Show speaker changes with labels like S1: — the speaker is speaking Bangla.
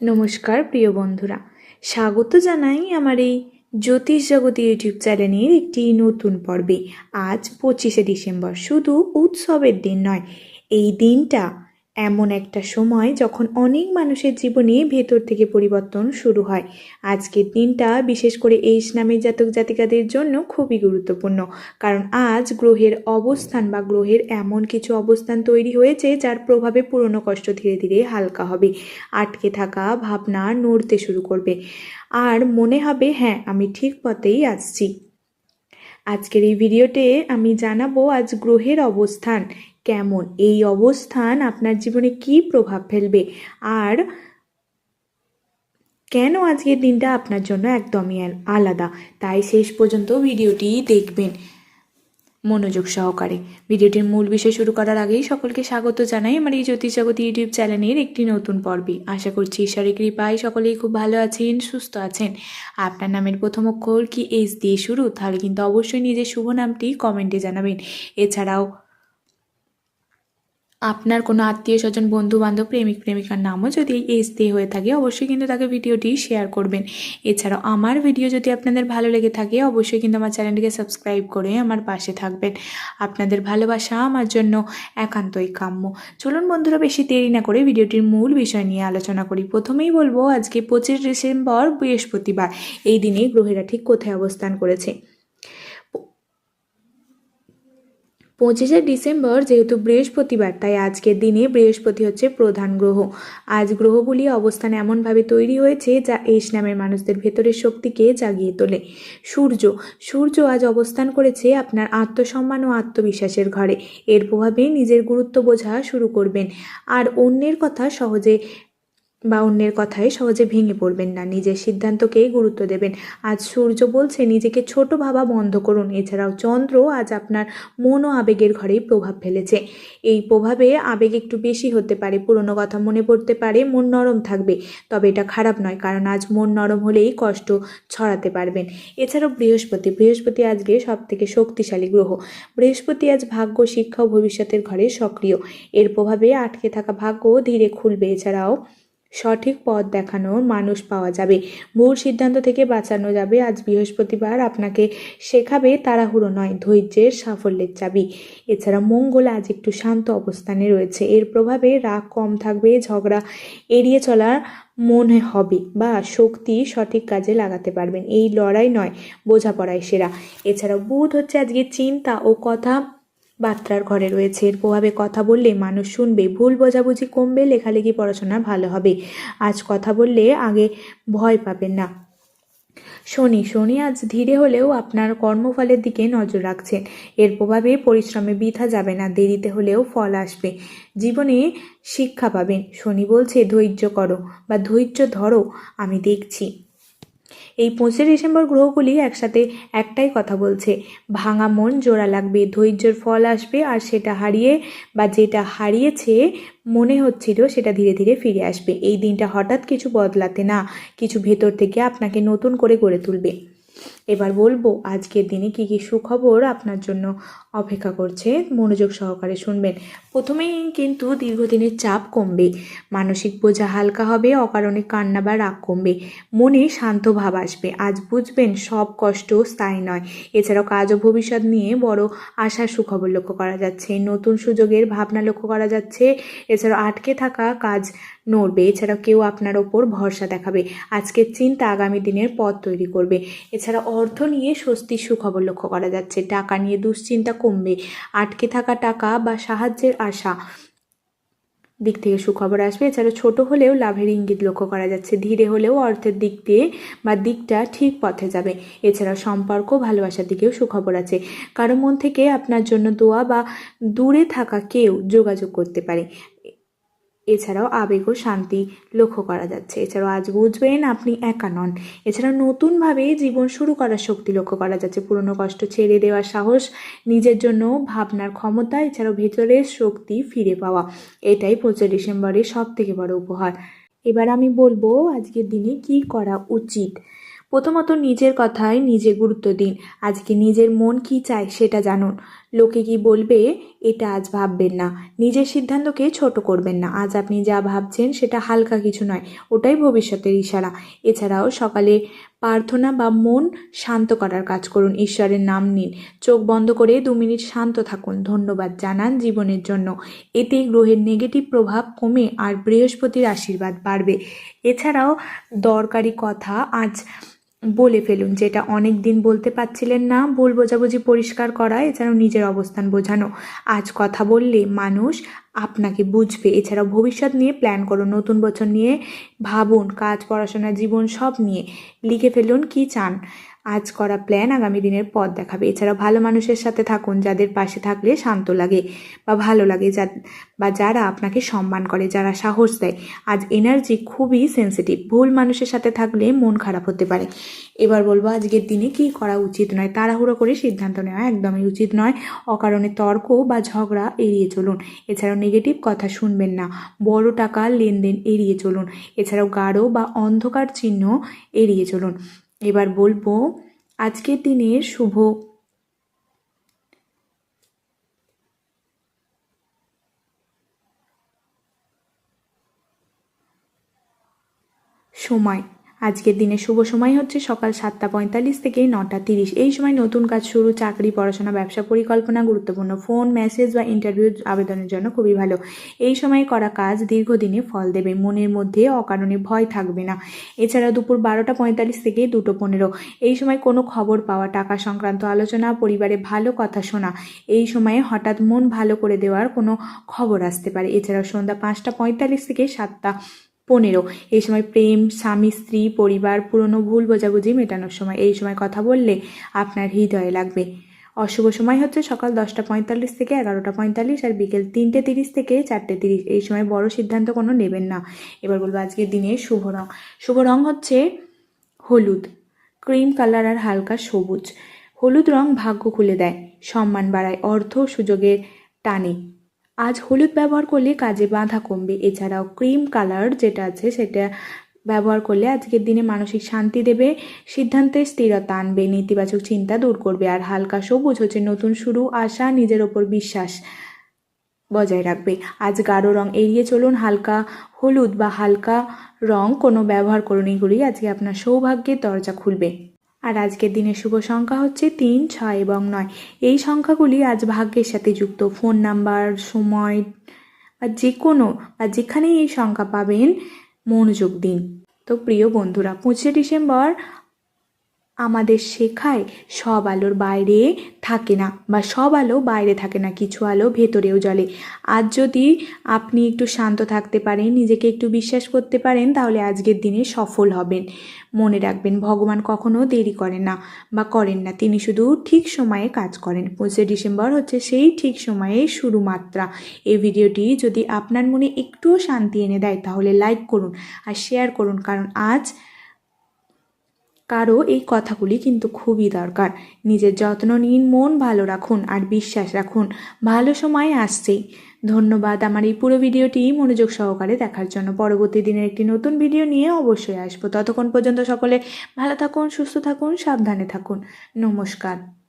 S1: নমস্কার, প্রিয় বন্ধুরা। স্বাগত জানাই আমার এই জ্যোতিষ জগতী ইউটিউব চ্যানেলের একটি নতুন পর্বে। আজ পঁচিশে ডিসেম্বর, শুধু উৎসবের দিন নয়, এই দিনটা এমন একটা সময় যখন অনেক মানুষের জীবনে ভেতর থেকে পরিবর্তন শুরু হয়। আজকের দিনটা বিশেষ করে এই নামের জাতক জাতিকাদের জন্য খুবই গুরুত্বপূর্ণ। কারণ আজ গ্রহের অবস্থান বা গ্রহের এমন কিছু অবস্থান তৈরি হয়েছে যার প্রভাবে পুরনো কষ্ট ধীরে ধীরে হালকা হবে। আটকে থাকা ভাবনা নড়তে শুরু করবে। আর মনে হবে হ্যাঁ আমি ঠিক পথেই আসছি। আজকের এই ভিডিওতে আমি জানাব আজ গ্রহের অবস্থান কেমন? এই অবস্থান আপনার জীবনে কি প্রভাব ফেলবে? আর কেন আজকের দিনটা আপনার জন্য একদমই আলাদা? তাই শেষ পর্যন্ত ভিডিওটি দেখবেন মনোযোগ সহকারে। ভিডিওটির মূল বিষয় শুরু করার আগেই সকলকে স্বাগত জানাই আমার এই জ্যোতিষ জগৎ ইউটিউব চ্যানেলের একটি নতুন পর্বে। আশা করছি ঈশ্বরের কৃপায় সকলেই খুব ভালো আছেন, সুস্থ আছেন। আপনার নামের প্রথম অক্ষর কি এস দিয়ে শুরু? তাহলে কিন্তু অবশ্যই নিজের শুভ নামটি কমেন্টে জানাবেন। এছাড়াও আপনার কোনো আত্মীয় স্বজন বন্ধু বান্ধব প্রেমিক, প্রেমিকার নামও যদি এই দিয়ে হয়ে থাকে, অবশ্যই কিন্তু তাকে ভিডিওটি শেয়ার করবেন। এছাড়াও আমার ভিডিও যদি আপনাদের ভালো লেগে থাকে, অবশ্যই কিন্তু আমার চ্যানেলটিকে সাবস্ক্রাইব করে আমার পাশে থাকবেন। আপনাদের ভালোবাসা আমার জন্য একান্তই কাম্য। চলুন বন্ধুরা, বেশি দেরি না করে ভিডিওটির মূল বিষয় নিয়ে আলোচনা করি। প্রথমেই বলব, আজকে পঁচিশ ডিসেম্বর বৃহস্পতিবার। এই দিনে গ্রহেরা ঠিক কোথায় অবস্থান করেছে? পঁচিশে ডিসেম্বর যেহেতু বৃহস্পতিবার, তাই আজকের দিনে বৃহস্পতি হচ্ছে প্রধান গ্রহ। আজ গ্রহগুলি অবস্থান এমনভাবে তৈরি হয়েছে যা এস নামের মানুষদের ভেতরের শক্তিকে জাগিয়ে তোলে। সূর্য সূর্য আজ অবস্থান করেছে আপনার আত্মসম্মান ও আত্মবিশ্বাসের ঘরে। এর প্রভাবে নিজের গুরুত্ব বোঝা শুরু করবেন। আর অন্যের কথা সহজে বা অন্যের কথায় সহজে ভেঙে পড়বেন না। নিজের সিদ্ধান্তকেই গুরুত্ব দেবেন। আজ সূর্য বলছে, নিজেকে ছোট ভাবা বন্ধ করুন। এছাড়াও চন্দ্র আজ আপনার মন ও আবেগের ঘরেই প্রভাব ফেলেছে। এই প্রভাবে আবেগ একটু বেশি হতে পারে, পুরনো কথা মনে পড়তে পারে, মন নরম থাকবে। তবে এটা খারাপ নয়, কারণ আজ মন নরম হলেই কষ্ট ছড়াতে পারবেন। এছাড়াও বৃহস্পতি বৃহস্পতি আজকে সব থেকে শক্তিশালী গ্রহ। বৃহস্পতি আজ ভাগ্য, শিক্ষা ও ভবিষ্যতের ঘরে সক্রিয়। এর প্রভাবে আটকে থাকা ভাগ্য ধীরে খুলবে। এছাড়াও সঠিক পথ দেখানোর মানুষ পাওয়া যাবে। ভুল সিদ্ধান্ত থেকে বাঁচানো যাবে। আজ বৃহস্পতিবার আপনাকে শেখাবে তাড়াহুড়ো নয়, ধৈর্যের সাফল্যের চাবি। এছাড়া মঙ্গল আজ একটু শান্ত অবস্থানে রয়েছে। এর প্রভাবে রাগ কম থাকবে, ঝগড়া এড়িয়ে চলার মনে হবে বা শক্তি সঠিক কাজে লাগাতে পারবেন। এই লড়াই নয়, বোঝাপড়ায় সেরা। এছাড়া বুধ হচ্ছে আজকে চিন্তা ও কথা বার্তার ঘরে রয়েছে। এর প্রভাবে কথা বললে মানুষ শুনবে। ভুল বোঝাবুঝি কমবে, লেখালেখি পড়াশোনা ভালো হবে। আজ কথা বললে আগে ভয় পাবেন না। শনি শনি আজ ধীরে হলেও আপনার কর্মফলের দিকে নজর রাখছেন এর প্রভাবে পরিশ্রমে বৃথা যাবে না। দেরিতে হলেও ফল আসবে। জীবনে শিক্ষা পাবেন। শনি বলছে, ধৈর্য করো বা ধৈর্য ধরো, আমি দেখছি। এই পঁচিশে ডিসেম্বর গ্রহগুলি একসাথে একটাই কথা বলছে। ভাঙা মন, জোড়া লাগবে, ধৈর্যের ফল আসবে, আর সেটা হারিয়ে বা যেটা হারিয়েছে মনে হচ্ছিল সেটা ধীরে ধীরে ফিরে আসবে। এই দিনটা হঠাৎ কিছু বদলাতে না, কিছু ভেতর থেকে আপনাকে নতুন করে গড়ে তুলবে। এবার বলব, আজকের দিনে কী কী সুখবর আপনার জন্য অপেক্ষা করছে? মনোযোগ সহকারে শুনবেন। প্রথমেই কিন্তু দীর্ঘদিনের চাপ কমবে। মানসিক বোঝা হালকা হবে, অকারণে কান্না বা রাগ কমবে। মনে শান্ত ভাব আসবে। আজ বুঝবেন, সব কষ্ট স্থায়ী নয়। এছাড়াও কাজ ও ভবিষ্যৎ নিয়ে বড় আশার সুখবর লক্ষ্য করা যাচ্ছে। নতুন সুযোগের ভাবনা লক্ষ্য করা যাচ্ছে। এছাড়াও আটকে থাকা কাজ নড়বে। এছাড়াও কেউ আপনার ওপর ভরসা দেখাবে। আজকের চিন্তা আগামী দিনের পথ তৈরি করবে। এছাড়া অর্থ নিয়ে স্বস্তির সুখবর লক্ষ্য করা যাচ্ছে। টাকা নিয়ে দুশ্চিন্তা কমবে। আটকে থাকা টাকা বা সাহায্যের আশা দিক থেকে সুখবর আসবে। এছাড়া ছোট হলেও লাভের ইঙ্গিত লক্ষ্য করা যাচ্ছে। ধীরে হলেও অর্থের দিক দিয়ে বা দিকটা ঠিক পথে যাবে। এছাড়া সম্পর্ক ভালোবাসার দিকেও সুখবর আছে। কারও মন থেকে আপনার জন্য দোয়া বা দূরে থাকা কেউ যোগাযোগ করতে পারে। এছাড়াও আবেগ ও শান্তি লক্ষ্য করা যাচ্ছে। এছাড়াও আজ বুঝবেন আপনি একা নন। এছাড়াও নতুনভাবে জীবন শুরু করার শক্তি লক্ষ্য করা যাচ্ছে। পুরনো কষ্ট ছেড়ে দেওয়ার সাহস, নিজের জন্য ভাবনার ক্ষমতা, এছাড়াও ভেতরের শক্তি ফিরে পাওয়া। এটাই পঁচিশে ডিসেম্বরের সব থেকে বড় উপহার। এবার আমি বলব আজকের দিনে কি করা উচিত। প্রথমত নিজের কথায় নিজে গুরুত্ব দিন। আজকে নিজের মন কি চায় সেটা জানুন। লোকে কি বলবে, এটা আজ ভাববেন না। নিজের সিদ্ধান্তকে ছোট করবেন না। আজ আপনি যা ভাবছেন সেটা হালকা কিছু নয়, ওটাই ভবিষ্যতের ইশারা। এছাড়াও সকালে প্রার্থনা বা মন শান্ত করার কাজ করুন। ঈশ্বরের নাম নিন। চোখ বন্ধ করে দু মিনিট শান্ত থাকুন। ধন্যবাদ জানান জীবনের জন্য। এতে গ্রহের নেগেটিভ প্রভাব কমে আর বৃহস্পতির আশীর্বাদ বাড়বে। এছাড়াও দরকারি কথা আজ বলে ফেলুন যেটা অনেক দিন বলতে পারছিলেন না, ভুল বোঝাবুঝি পরিষ্কার করা, এছাড়াও নিজের অবস্থান বোঝানো। আজ কথা বললে মানুষ আপনাকে বুঝবে। এছাড়াও ভবিষ্যৎ নিয়ে প্ল্যান করুন নতুন বছর নিয়ে ভাবুন, কাজ, পড়াশোনা, জীবন সব নিয়ে। লিখে ফেলুন কি চান। আজ করা প্ল্যান আগামী দিনের পথ দেখাবে। এছাড়াও ভালো মানুষের সাথে থাকুন, যাদের পাশে থাকলে শান্ত লাগে বা ভালো লাগে, যা বা যারা আপনাকে সম্মান করে, যারা সাহস দেয়। আজ এনার্জি খুবই সেন্সিটিভ ভুল মানুষের সাথে থাকলে মন খারাপ হতে পারে। এবার বলব আজকের দিনে কি করা উচিত নয়। তাড়াহুড়ো করে সিদ্ধান্ত নেওয়া একদমই উচিত নয়। অকারণে তর্ক বা ঝগড়া এড়িয়ে চলুন। এছাড়াও নেগেটিভ কথা শুনবেন না। বড় টাকা লেনদেন এড়িয়ে চলুন। এছাড়াও গাঢ় বা অন্ধকার চিহ্ন এড়িয়ে চলুন। এবার বলব আজকের দিনের শুভ। সময়। আজকের দিনে শুভ সময় হচ্ছে সকাল সাতটা পঁয়তাল্লিশ থেকে নটা তিরিশ। এই সময় নতুন কাজ শুরু, চাকরি, পড়াশোনা, ব্যবসা, পরিকল্পনা, গুরুত্বপূর্ণ ফোন, মেসেজ বা ইন্টারভিউ আবেদনের জন্য খুবই ভালো। এই সময় করা কাজ দীর্ঘদিনে ফল দেবে, মনের মধ্যে অকারণে ভয় থাকবে না। এছাড়া দুপুর বারোটা পঁয়তাল্লিশ থেকে দুটো পনেরো। এই সময় কোনো খবর পাওয়া, টাকা সংক্রান্ত আলোচনা, পরিবারে ভালো কথা শোনা, এই সময়ে হঠাৎ মন ভালো করে দেওয়ার কোনো খবর আসতে পারে। এছাড়াও সন্ধ্যা পাঁচটা পঁয়তাল্লিশ থেকে সাতটা পনেরো। এই সময় প্রেম, স্বামী, স্ত্রী, পরিবার, পুরনো ভুল, বোঝাবুঝি মেটানোর সময়। এই সময় কথা বললে আপনার হৃদয়ে লাগবে। অশুভ সময় হচ্ছে সকাল দশটা পঁয়তাল্লিশ থেকে এগারোটা পঁয়তাল্লিশ আর বিকেল তিনটে তিরিশ থেকে চারটে তিরিশ। এই সময় বড় সিদ্ধান্ত কোনো নেবেন না। এবার বলব আজকের দিনে শুভ রং। শুভ রং হচ্ছে হলুদ। ক্রিম কালার আর হালকা সবুজ। হলুদ রং ভাগ্য খুলে দেয়। সম্মান বাড়ায় অর্থ সুযোগের টানে। আজ হলুদ ব্যবহার করলে কাজে বাধা কমবে। এছাড়াও ক্রিম কালার যেটা আছে সেটা ব্যবহার করলে আজকের দিনে মানসিক শান্তি দেবে সিদ্ধান্তে স্থিরতা আনবে, নেতিবাচক চিন্তা দূর করবে আর হালকা সবুজ হচ্ছে নতুন শুরু, আশা, নিজের ওপর বিশ্বাস বজায় রাখবে। আজ গাঢ় রং এড়িয়ে চলুন, হালকা হলুদ বা হালকা রং কোনো ব্যবহার করুন এগুলি আজকে আপনার সৌভাগ্যের দরজা খুলবে। আর আজকের দিনের শুভ সংখ্যা হচ্ছে তিন, ছয় এবং নয়। এই সংখ্যাগুলি আজ ভাগ্যের সাথে যুক্ত। ফোন নাম্বার, সময় বা যে কোনো বা যেখানেই এই সংখ্যা পাবেন, মনোযোগ দিন। তো প্রিয় বন্ধুরা, পঁচিশে ডিসেম্বর আমাদের শেখায় সব আলোর বাইরে থাকে না বা সব আলো বাইরে থাকে না, কিছু আলো ভেতরেও জ্বলে। আজ যদি আপনি একটু শান্ত থাকতে পারেন, নিজেকে একটু বিশ্বাস করতে পারেন, তাহলে আজকের দিনে সফল হবেন। মনে রাখবেন, ভগবান কখনো দেরি করেন না বা করেন না, তিনি শুধু ঠিক সময়ে কাজ করেন। পঁচিশে ডিসেম্বর হচ্ছে সেই ঠিক সময়ে শুরু মাত্রা এই ভিডিওটি যদি আপনার মনে একটুও শান্তি এনে দেয়, তাহলে লাইক করুন আর শেয়ার করুন, কারণ আজ কারও এই কথাগুলি কিন্তু খুবই দরকার। নিজের যত্ন নিন, মন ভালো রাখুন আর বিশ্বাস রাখুন। ভালো সময় আসছেই ধন্যবাদ আমার এই পুরো ভিডিওটি মনোযোগ সহকারে দেখার জন্য। পরবর্তী দিনের একটি নতুন ভিডিও নিয়ে অবশ্যই আসব। ততক্ষণ পর্যন্ত সকলে ভালো থাকুন, সুস্থ থাকুন, সাবধানে থাকুন। নমস্কার।